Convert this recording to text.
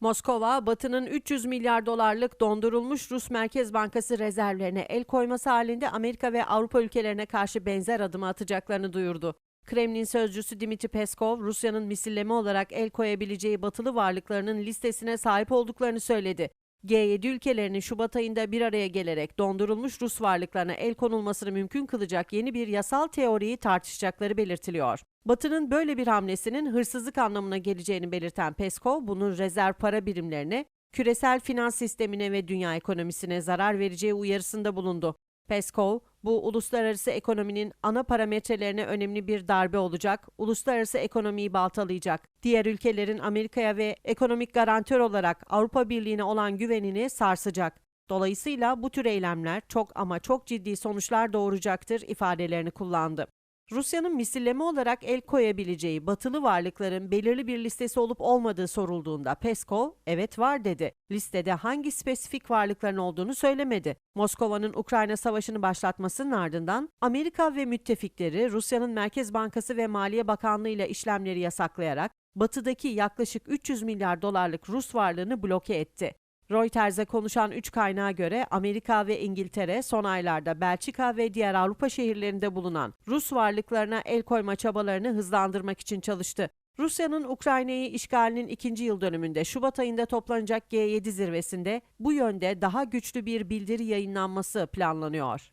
Moskova, Batı'nın 300 milyar dolarlık dondurulmuş Rus Merkez Bankası rezervlerine el koyması halinde Amerika ve Avrupa ülkelerine karşı benzer adımı atacaklarını duyurdu. Kremlin sözcüsü Dimitri Peskov, Rusya'nın misilleme olarak el koyabileceği batılı varlıklarının listesine sahip olduklarını söyledi. G7 ülkelerinin Şubat ayında bir araya gelerek dondurulmuş Rus varlıklarına el konulmasını mümkün kılacak yeni bir yasal teoriyi tartışacakları belirtiliyor. Batı'nın böyle bir hamlesinin hırsızlık anlamına geleceğini belirten Peskov, bunun rezerv para birimlerine, küresel finans sistemine ve dünya ekonomisine zarar vereceği uyarısında bulundu. Peskov, bu uluslararası ekonominin ana parametrelerine önemli bir darbe olacak, uluslararası ekonomiyi baltalayacak, diğer ülkelerin Amerika'ya ve ekonomik garantör olarak Avrupa Birliği'ne olan güvenini sarsacak. Dolayısıyla bu tür eylemler çok ama çok ciddi sonuçlar doğuracaktır ifadelerini kullandı. Rusya'nın misilleme olarak el koyabileceği batılı varlıkların belirli bir listesi olup olmadığı sorulduğunda Peskov, evet var dedi. Listede hangi spesifik varlıkların olduğunu söylemedi. Moskova'nın Ukrayna Savaşı'nı başlatmasının ardından Amerika ve müttefikleri Rusya'nın Merkez Bankası ve Maliye Bakanlığı ile işlemleri yasaklayarak batıdaki yaklaşık 300 milyar dolarlık Rus varlığını bloke etti. Reuters'e konuşan 3 kaynağa göre Amerika ve İngiltere son aylarda Belçika ve diğer Avrupa şehirlerinde bulunan Rus varlıklarına el koyma çabalarını hızlandırmak için çalıştı. Rusya'nın Ukrayna'yı işgalinin ikinci yıl dönümünde Şubat ayında toplanacak G7 zirvesinde bu yönde daha güçlü bir bildiri yayınlanması planlanıyor.